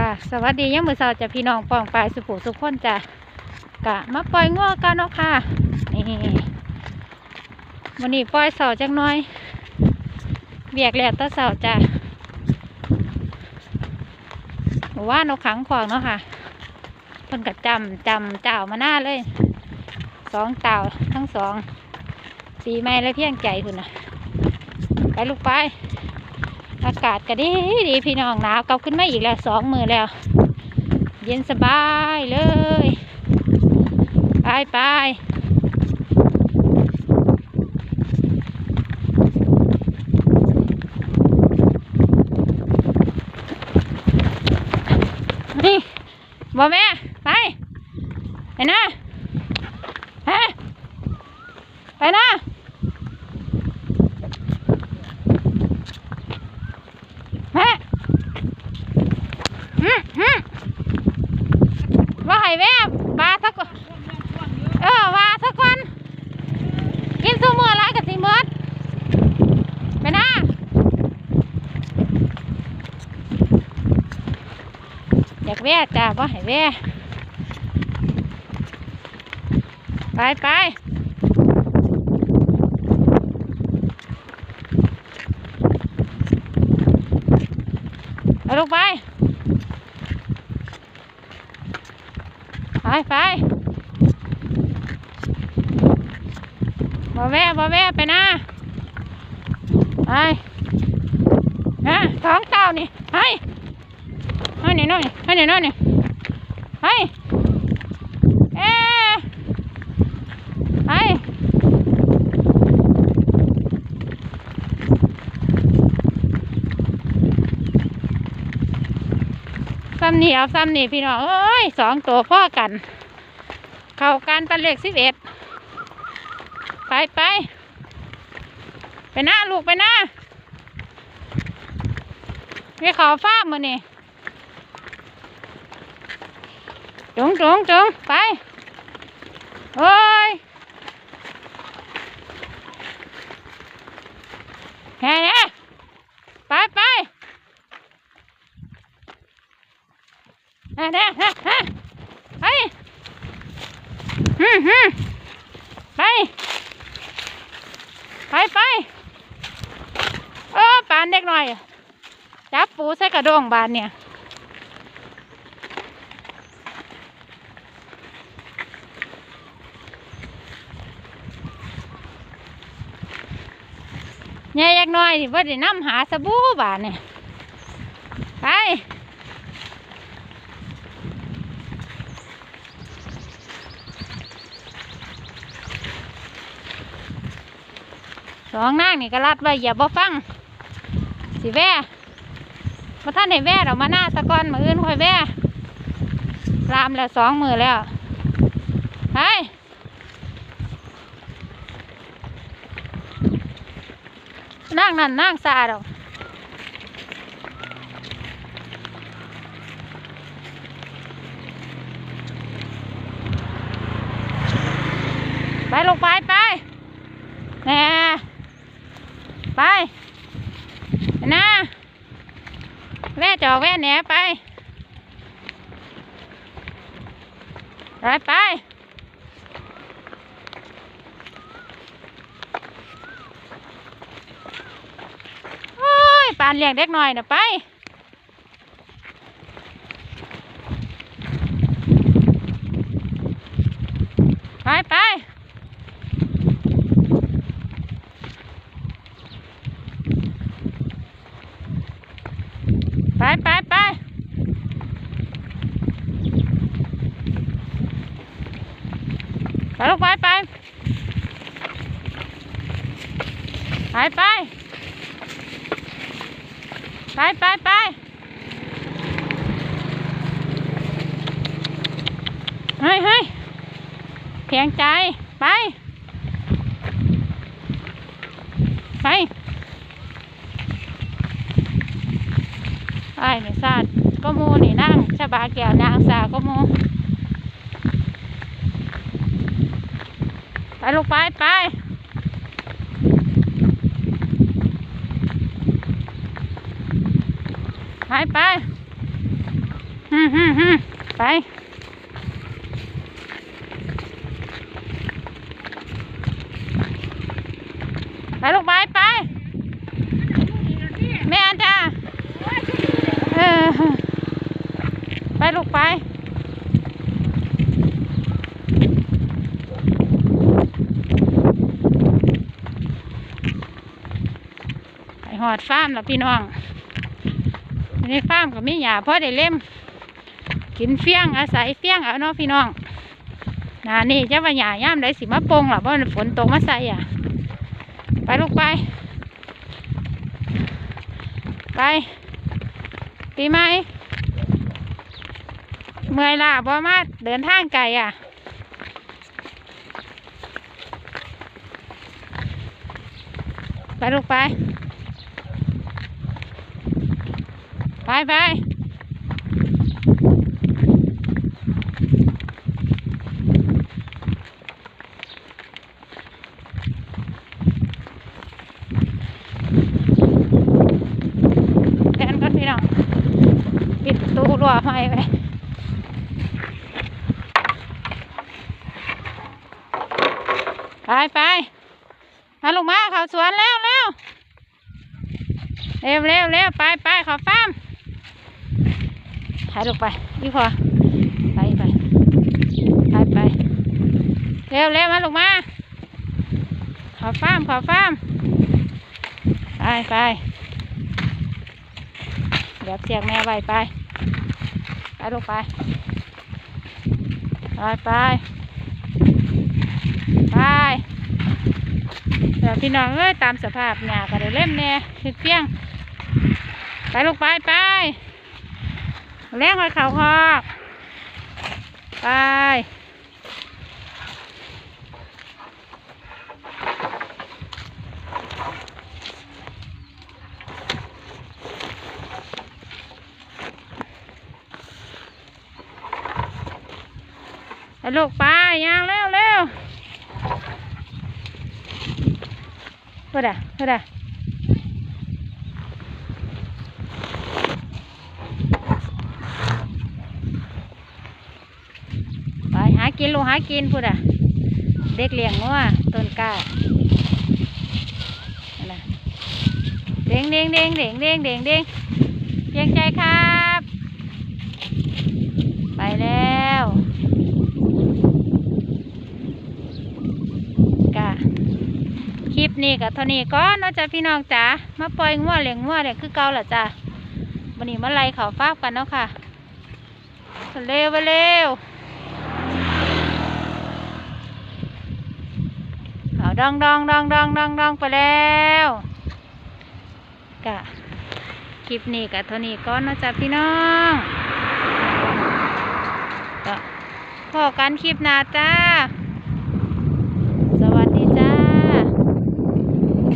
กะสวัสดียังมือเสาจะพี่น้องปองปลายสุขุสุขคนจ้ะกะมาปล่อยงัวกันเนาะค่ะนี่วันนี้ปล่อยเสาจักหน้อย เบียกแหลกตะเสาจ้ะว่านกขังขวางเนาะค่ะเพิ่นกะจำจำเจ้ามาหน้าเลยสองเต่าทั้งสองปีใหม่และเพียงใจคุณนะไปลูกไปากาศก็ดีดีพี่น้องหนาวกลับขึ้นมาอีกแล้วสองมือแล้ว เย็นสบายเลย ไปไปนี่บอแม่ ไป ไปนะฮะไปนะ ฮะ อืมอืมว่าให้แว่ปลาสักเออว่าสักก่อนกินซูมืออะไรกับสิเมิดไปนะอยากแว่จ้าว่าให้แว่ไปไปเอาลูกไป ไปไปบ่แว่บ่แว่ไปนะไปนะท้องเต่านี่ไปให้หน่อยหน่อยให้หน่อยหน่อยไปเอ๊ะไป ซ้ำนี่เอาซ้ำนี่พี่น้องเอ้ยสองตัวพ่อกัน เข้ากันเป็นเลขสิบเอ็ดไปไปไปหน้าลูกไปหน้าไปขอฟ้ามือนี่จงจงจงไป โอ้ยแฮ่เนี่ยไปไปแฮ่เนี่ยแฮ่แฮ่ไป ฮึมฮึมไป ไปไปเออปานเด็กหน่อยจับปูใส่กระดองบานเนี่ยแย่ยักหน่อยว่าได้น้ำหาสบู่บานเนี่ยไป องนางนี่ก็รัดไว้อย่าบ่ฟัง สิแว่มาท่านให้แว่เรามาหน้าตะกอนมืออื่นค่อยแว่รามแล้วสองมือแล้วไปนั่งนั่นนั่งซาดอกไปลงไปไป แน่ไปไป นะแม่จอกแม่แหนไป ไปไปโอ้ยปานเลี้ยงเด็กหน่อยนะไปไป ไปไปไปไป ลูกไปไปไปไปไปไปไปเฮ้ยเฮ้ยเพียงใจ ไป ไปไอ้นี่ซาดก็มูนี่นั่งชบาแก้วนางสาก็มูไป ลูกไปไปไปไปมฮึฮึไปไปลูกไปไปแม่จ้าเออไปลูกไป ไปห อดฟาร์มแล้วพี่น้องในฟาร์มก็มีหญ้าพอได้เล่ม กินเฟี้ยงอาศัยเฟี้ยงเอาเนาะพี่น้องหนานี่จะว่าหญ้าย่ามได้สิมาปงหรอเพราะฝนตกมาใส่อะ ไปลูกไป ไปปีใหม่เมื่อยล่ะบ่มาเดินทางไกลอะไปลูกไป ไปไปแทนก่อนพี่น้องปิดตู้รั้วไม้ไปไปไปมาลูกมาเขาสวนแล้วเร็วเร็วเร็วเร็วไปไปเขาฟ้าม หายลูกไปพี่พอไปไปไปไปเร็วเร็วมาลูกมาขาฟามขาฟามไปไปเดี๋ยวเสียงแม่ไว้ไปไปลูกไปไปไปไปเดี๋ยวพี่น้องเอ้ยตามสภาพหญ้าก็ได้เล่มแน่คือเพียงไปลูกไปไป แรงไว้ขาวคอกไปไปลูกไปย่างเร็วเร็วเพื่อดะเพื่อดะ ไปหา กินลูกหากินพูดอะ เด็กเลี้ยงงัวต้นกล้านั่นน่ะเด้งเด้งเด้งเด้งเด้งเด้งเด้งเพียงใจครับ ไปแล้วกะคลิปนี้กับเท่านี้ก็นอกจากพี่น้องจ๋ามาปล่อยงัวเลี้ยงงัวเนี่ยคือเก่าหละจ้ะวันนี้มาไล่เขาฟากกันเนาะค่ะเร็วไปเร็ว เอา ดองดองดองดองดองดองไปแล้วกะคลิปนี้กะเท่านี้ก้อนนะจ๊ะพี่น้องก็พอกันคลิปหน้าจ้า